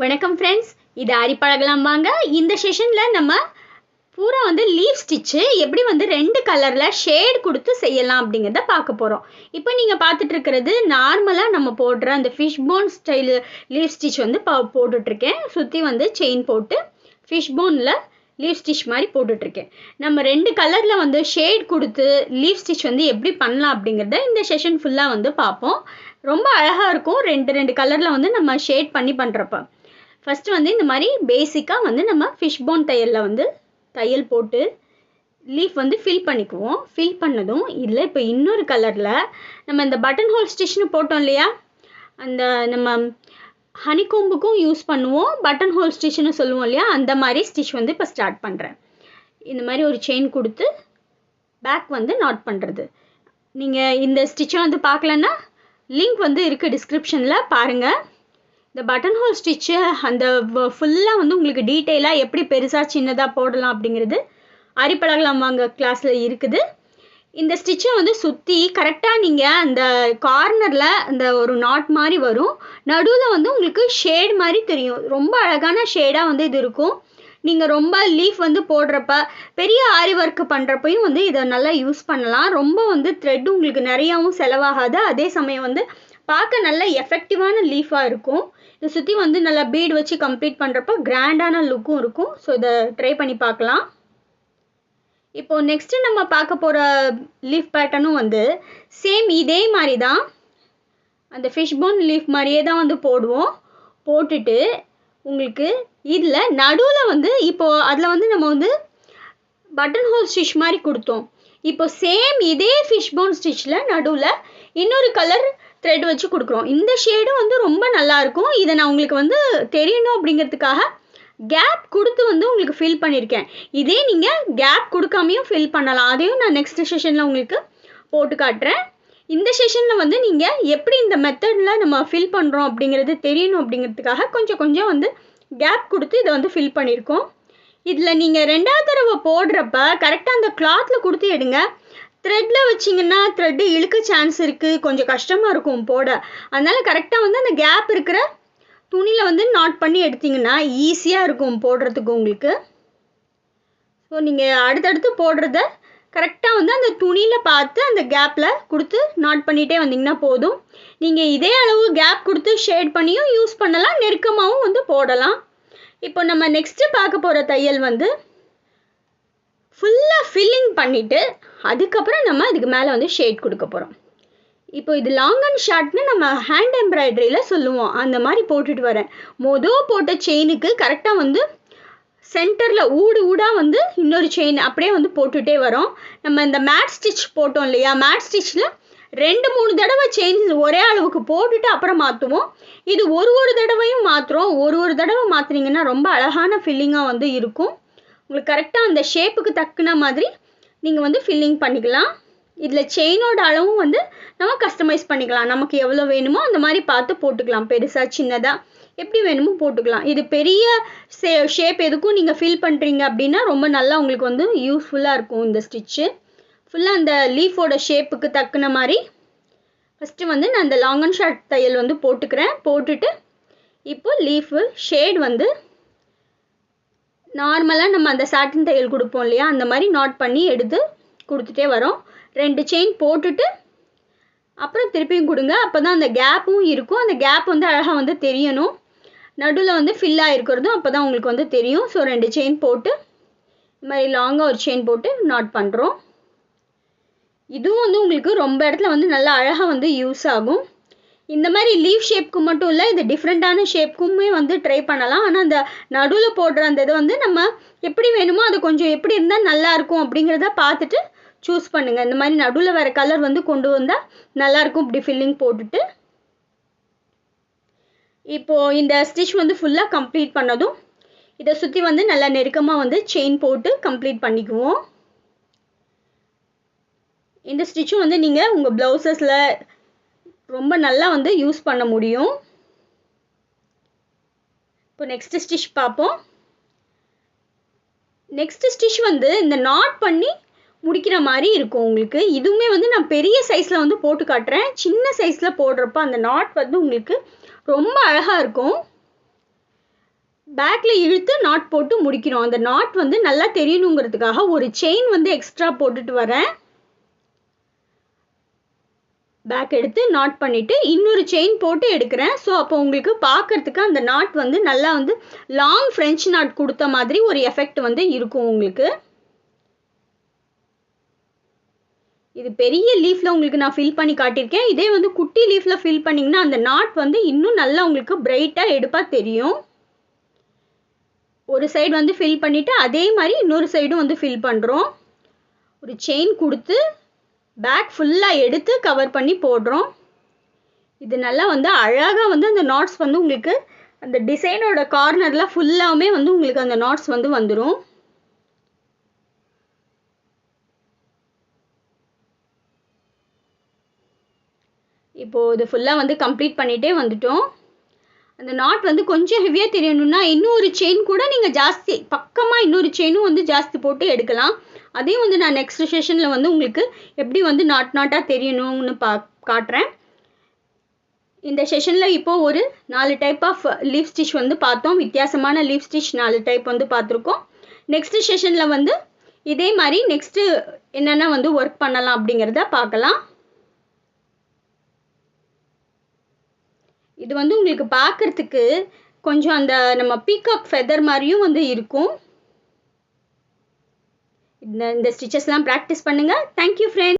வணக்கம் ஃப்ரெண்ட்ஸ் இது ஆரி பழகலாம் வாங்க. இந்த செஷனில் நம்ம பூரா வந்து லீவ் ஸ்டிச்சு எப்படி வந்து ரெண்டு கலரில் ஷேட் கொடுத்து செய்யலாம் அப்படிங்கிறத பார்க்க போகிறோம் இப்போ நீங்கள் பார்த்துட்டு இருக்கிறது நார்மலாக நம்ம போடுற அந்த fish bone style leaf stitch வந்து பா போட்டுட்ருக்கேன் சுற்றி வந்து செயின் போட்டு ஃபிஷ் போனில் லீவ் ஸ்டிச் மாதிரி போட்டுட்ருக்கேன் நம்ம ரெண்டு கலரில் வந்து ஷேட் கொடுத்து லீவ் ஸ்டிச் வந்து எப்படி பண்ணலாம் அப்படிங்கிறத இந்த செஷன் ஃபுல்லாக வந்து பார்ப்போம். ரொம்ப அழகாக இருக்கும். ரெண்டு ரெண்டு கலரில் வந்து நம்ம ஷேட் பண்ணி பண்ணுறப்ப ஃபஸ்ட்டு வந்து இந்த மாதிரி பேசிக்காக வந்து நம்ம ஃபிஷ் போன் தையலில் வந்து தையல் போட்டு லீஃப் வந்து ஃபில் பண்ணிக்குவோம். ஃபில் பண்ணதும் இதில் இப்போ இன்னொரு கலரில் நம்ம இந்த பட்டன் ஹோல் ஸ்டிச்னு போட்டோம் இல்லையா? அந்த நம்ம ஹனிகோம்புக்கும் யூஸ் பண்ணுவோம். பட்டன் ஹோல் ஸ்டிச்னு சொல்லுவோம் இல்லையா? அந்த மாதிரி ஸ்டிச் வந்து இப்போ ஸ்டார்ட் பண்ணுறேன் இந்த மாதிரி ஒரு செயின் கொடுத்து பேக் வந்து நாட் பண்ணுறது நீங்கள் இந்த ஸ்டிச்சை வந்து பார்க்கலன்னா லிங்க் வந்து இருக்குது டிஸ்கிரிப்ஷனில் பாருங்கள் இந்த பட்டன் ஹோல் ஸ்டிச்சு அந்த ஃபுல்லாக வந்து உங்களுக்கு டீட்டெயிலாக எப்படி பெருசாக சின்னதாக போடலாம் அப்படிங்கிறது அரிப்பழகலாம் வாங்க கிளாஸில் இருக்குது. இந்த ஸ்டிச்சை வந்து சுற்றி கரெக்டாக நீங்கள் அந்த கார்னரில் அந்த ஒரு நாட் மாதிரி வரும். நடுவில் வந்து உங்களுக்கு ஷேட் மாதிரி தெரியும். ரொம்ப அழகான ஷேடாக வந்து இது இருக்கும். நீங்கள் ரொம்ப லீஃப் வந்து போடுறப்ப பெரிய ஆரி ஒர்க் பண்ணுறப்பையும் வந்து இதை நல்லா யூஸ் பண்ணலாம். ரொம்ப வந்து த்ரெட் உங்களுக்கு நிறையாவும் செலவாகாது. அதே சமயம் வந்து பார்க்க நல்ல எஃபெக்டிவான லீஃபாக இருக்கும். இதை சுற்றி வந்து நல்லா பீட் வச்சு கம்ப்ளீட் பண்ணுறப்போ கிராண்டான லுக்கும் இருக்கும். ஸோ இதை ட்ரை பண்ணி பார்க்கலாம். இப்போது நெக்ஸ்ட்டு நம்ம பார்க்க போகிற லீஃப் பேட்டர்னும் வந்து சேம் இதே மாதிரி தான் அந்த ஃபிஷ் போன் லீஃப் மாதிரியே தான் வந்து போடுவோம். போட்டுட்டு உங்களுக்கு இதில் நடுவில் வந்து இப்போது அதில் வந்து நம்ம வந்து பட்டன் ஹோல் ஸ்டிச் மாதிரி கொடுத்தோம். இப்போ சேம் இதே ஃபிஷ் போன் ஸ்டிச்சில் நடுவில் இன்னொரு கலர் த்ரெட் வச்சு கொடுக்குறோம். இந்த ஷேடும் வந்து ரொம்ப நல்லாயிருக்கும் இதை நான் உங்களுக்கு வந்து தெரியணும் அப்படிங்கிறதுக்காக கேப் கொடுத்து வந்து உங்களுக்கு ஃபில் பண்ணியிருக்கேன். இதே நீங்கள் கேப் கொடுக்காமையும் ஃபில் பண்ணலாம். அதையும் நான் நெக்ஸ்ட் செஷனில் உங்களுக்கு போட்டு காட்டுறேன். இந்த செஷனில் வந்து நீங்கள் எப்படி இந்த மெத்தடில் நம்ம ஃபில் பண்ணுறோம் அப்படிங்கிறது தெரியணும் அப்படிங்கிறதுக்காக கொஞ்சம் கொஞ்சம் வந்து கேப் கொடுத்து இதை வந்து ஃபில் பண்ணியிருக்கோம். இதில் நீங்கள் ரெண்டாவது தடவை போடுறப்ப கரெக்டாக அந்த கிளாத்தில் கொடுத்து எடுங்க. த்ரெட்டில் வச்சிங்கன்னா த்ரெட்டு இழுக்க சான்ஸ் இருக்குது கொஞ்சம் கஷ்டமாக இருக்கும் போட. அதனால் கரெக்டாக வந்து அந்த கேப் இருக்கிற துணியில் வந்து நாட் பண்ணி எடுத்திங்கன்னா ஈஸியாக இருக்கும் போடுறதுக்கு உங்களுக்கு. ஸோ நீங்கள் அடுத்தடுத்து போடுறத கரெக்டாக வந்து அந்த துணியில் பார்த்து அந்த கேப்பில் கொடுத்து நாட் பண்ணிகிட்டே வந்தீங்கன்னா போதும். நீங்கள் இதே அளவு கேப் கொடுத்து ஷேட் பண்ணியும் யூஸ் பண்ணலாம். நெருக்கமாகவும் வந்து போடலாம். இப்போ நம்ம நெக்ஸ்ட்டு பார்க்க போகிற தையல் வந்து ஃபுல்லாக ஃபில்லிங் பண்ணிவிட்டு அதுக்கப்புறம் நம்ம அதுக்கு மேலே வந்து ஷேட் கொடுக்க போகிறோம் இப்போ இது லாங் அண்ட் ஷார்ட்னு நம்ம ஹேண்ட் எம்ப்ராய்டரியில் சொல்லுவோம். அந்த மாதிரி போட்டுட்டு வரேன். மொதல் போட்ட செயினுக்கு கரெக்டாக வந்து சென்டரில் ஊடு ஊடாக வந்து இன்னொரு செயின் அப்படியே வந்து போட்டுகிட்டே வரோம். நம்ம இந்த மேட் ஸ்டிச் போட்டோம் இல்லையா? மேட் ஸ்டிச்சில் ரெண்டு மூணு தடவை சேஞ்ச் ஒரே அளவுக்கு போட்டுட்டு அப்புறம் மாற்றுவோம் இது ஒரு ஒரு தடவையும் மாற்றுறோம் ஒரு ஒரு தடவை மாற்றுனீங்கன்னா ரொம்ப அழகான ஃபில்லிங்காக வந்து இருக்கும். உங்களுக்கு கரெக்டாக அந்த ஷேப்புக்கு தக்குன மாதிரி நீங்கள் வந்து ஃபில்லிங் பண்ணிக்கலாம். இதில் செயினோட அளவும் வந்து நம்ம கஸ்டமைஸ் பண்ணிக்கலாம். நமக்கு எவ்வளோ வேணுமோ அந்த மாதிரி பார்த்து போட்டுக்கலாம். பெருசாக சின்னதாக எப்படி வேணுமோ போட்டுக்கலாம். இது பெரிய ஷே ஷேப் எதுக்கும் நீங்கள் ஃபில் பண்ணுறீங்க அப்படின்னா ரொம்ப நல்லா உங்களுக்கு வந்து யூஸ்ஃபுல்லாக இருக்கும் இந்த ஸ்டிச்சு ஃபுல்லாக அந்த லீஃபோட ஷேப்புக்கு தக்குன மாதிரி ஃபஸ்ட்டு வந்து நான் அந்த லாங் அண்ட் ஷார்ட் தையல் வந்து போட்டுக்கிறேன். போட்டுட்டு இப்போ லீஃபு ஷேட் வந்து நார்மலாக நம்ம அந்த சாட்டின் தையல் கொடுப்போம் இல்லையா? அந்த மாதிரி நாட் பண்ணி எடுத்து கொடுத்துட்டே வரோம். ரெண்டு செயின் போட்டுட்டு அப்புறம் திருப்பியும் கொடுங்க. அப்போ தான் அந்த கேப்பும் இருக்கும். அந்த கேப் வந்து அழகாக வந்து தெரியணும். நடுவில் வந்து ஃபில்லாக இருக்கிறதும் அப்போ தான் உங்களுக்கு வந்து தெரியும். ஸோ ரெண்டு செயின் போட்டு இது மாதிரி லாங்காக ஒரு செயின் போட்டு நாட் பண்ணுறோம் இதுவும் வந்து உங்களுக்கு ரொம்ப இடத்துல வந்து நல்லா அழகாக வந்து யூஸ் ஆகும். இந்த மாதிரி லீவ் ஷேப்க்கு மட்டும் இல்லை இது டிஃப்ரெண்ட்டான ஷேப்க்குமே வந்து ட்ரை பண்ணலாம். ஆனால் அந்த நடுவில் போடுற அந்த இதை வந்து நம்ம எப்படி வேணுமோ அது கொஞ்சம் எப்படி இருந்தால் நல்லாயிருக்கும் அப்படிங்கிறத பார்த்துட்டு சூஸ் பண்ணுங்கள் இந்த மாதிரி நடுவில் வர கலர் வந்து கொண்டு வந்தால் நல்லாயிருக்கும் இப்படி ஃபில்லிங் போட்டுட்டு. இப்போது இந்த ஸ்டிச் வந்து ஃபுல்லாக கம்ப்ளீட் பண்ணதும் இதை சுற்றி வந்து நல்லா நெருக்கமாக வந்து செயின் போட்டு கம்ப்ளீட் பண்ணிக்குவோம். இந்த ஸ்டிச்சும் வந்து நீங்கள் உங்கள் ப்ளவுசஸில் ரொம்ப நல்லா வந்து யூஸ் பண்ண முடியும். இப்போ நெக்ஸ்ட் ஸ்டிச் பார்ப்போம். நெக்ஸ்ட் ஸ்டிச் வந்து இந்த நாட் பண்ணி முடிக்கிற மாதிரி இருக்கும் உங்களுக்கு. இதுவுமே வந்து நான் பெரிய சைஸில் வந்து போட்டு காட்டுறேன். சின்ன சைஸில் போடுறப்ப அந்த நாட் வந்து உங்களுக்கு ரொம்ப அழகாக இருக்கும். பேக்கில் இழுத்து நாட் போட்டு முடிக்கிறோம் அந்த நாட் வந்து நல்லா தெரியணுங்கிறதுக்காக ஒரு செயின் வந்து எக்ஸ்ட்ரா போட்டுட்டு வரேன். பேக் எடுத்து நாட் பண்ணிவிட்டு இன்னொரு செயின் போட்டு எடுக்கிறேன். ஸோ அப்போ உங்களுக்கு பார்க்கறதுக்கு அந்த நாட் வந்து நல்லா வந்து லாங் ஃப்ரெஞ்ச் நாட் கொடுத்த மாதிரி ஒரு எஃபெக்ட் வந்து இருக்கும் உங்களுக்கு. இது பெரிய லீஃப்பில் உங்களுக்கு நான் ஃபில் பண்ணி காட்டியிருக்கேன். இதே வந்து குட்டி லீஃப்பில் ஃபில் பண்ணிங்கன்னா அந்த நாட் வந்து இன்னும் நல்லா உங்களுக்கு பிரைட்டாக எடுப்பாக தெரியும். ஒரு சைடு வந்து ஃபில் பண்ணிவிட்டு அதே மாதிரி இன்னொரு சைடும் வந்து ஃபில் பண்ணுறோம் ஒரு செயின் கொடுத்து பேக் ஃபுல்லாக எடுத்து கவர் பண்ணி போடுறோம். இது நல்லா வந்து அழகாக வந்து அந்த நாட்ஸ் வந்து உங்களுக்கு அந்த டிசைனோட கார்னரில் ஃபுல்லாகவுமே வந்து உங்களுக்கு அந்த நாட்ஸ் வந்து வந்துடும் இப்போது இது ஃபுல்லாக வந்து கம்ப்ளீட் பண்ணிகிட்டே வந்துட்டோம். அந்த நாட் வந்து கொஞ்சம் ஹெவியாக தெரியணும்னா இன்னொரு செயின் கூட நீங்கள் ஜாஸ்தி பக்கமாக இன்னொரு செயினும் வந்து ஜாஸ்தி போட்டு எடுக்கலாம். அதையும் வந்து நான் நெக்ஸ்ட் செஷனில் வந்து உங்களுக்கு எப்படி வந்து நாட் நாட்டாக தெரியணும்னு பா காட்டுறேன். இந்த செஷனில் இப்போது ஒரு நாலு டைப் ஆஃப் லீஃப் ஸ்டிச் வந்து பார்த்தோம். வித்தியாசமான லீஃப் ஸ்டிச் நாலு டைப் வந்து பார்த்துருக்கோம். நெக்ஸ்ட் செஷனில் வந்து இதே மாதிரி நெக்ஸ்ட்டு என்னென்ன வந்து ஒர்க் பண்ணலாம் அப்படிங்கிறத பார்க்கலாம். இது வந்து உங்களுக்கு பார்க்குறதுக்கு கொஞ்சம் அந்த நம்ம பீகாக் ஃபெதர் மாதிரியும் வந்து இருக்கும். இந்த இந்த ஸ்டிச்சஸ்லாம் ப்ராக்டிஸ் பண்ணுங்கள் தேங்க்யூ ஃப்ரெண்ட்